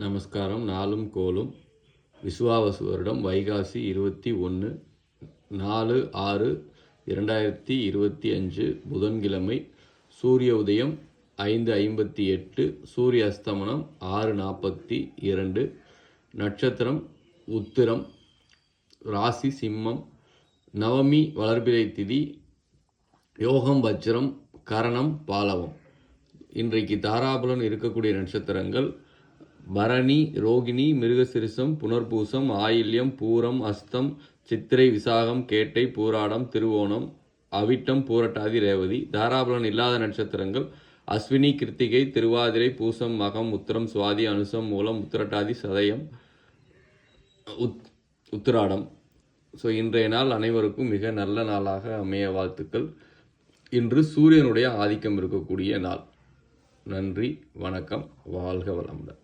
நமஸ்காரம். நாளும் கோலும் விசுவாவசு வருடம். வைகாசி இருபத்தி ஒன்று. நாலு ஆறு இரண்டாயிரத்தி இருபத்தி அஞ்சு. புதன்கிழமை. சூரிய உதயம் ஐந்து ஐம்பத்தி எட்டு. சூரிய அஸ்தமனம் ஆறு நாற்பத்தி இரண்டு. நட்சத்திரம் உத்திரம். ராசி சிம்மம். நவமி வளர்பிறை திதி. யோகம் வஜ்ரம் கரணம் பாலவம். இன்றைக்கு தாராபுலன் இருக்கக்கூடிய நட்சத்திரங்கள் பரணி ரோகிணி மிருகசிரிசம் புனர்பூசம் ஆயில்யம் பூரம் அஸ்தம் சித்திரை விசாகம் கேட்டை பூராடம் திருவோணம் அவிட்டம் பூரட்டாதி ரேவதி. தாராபலன் இல்லாத நட்சத்திரங்கள். அஸ்வினி கிருத்திகை திருவாதிரை பூசம் மகம் உத்திரம் சுவாதி அனுசம் மூலம் உத்திரட்டாதி சதயம் உத் உத்திராடம். ஸோ இன்றைய நாள் அனைவருக்கும் மிக நல்ல நாளாக அமைய வாழ்த்துக்கள். இன்று சூரியனுடைய ஆதிக்கம் இருக்கக்கூடிய நாள். நன்றி வணக்கம் வாழ்க வளமுடன்.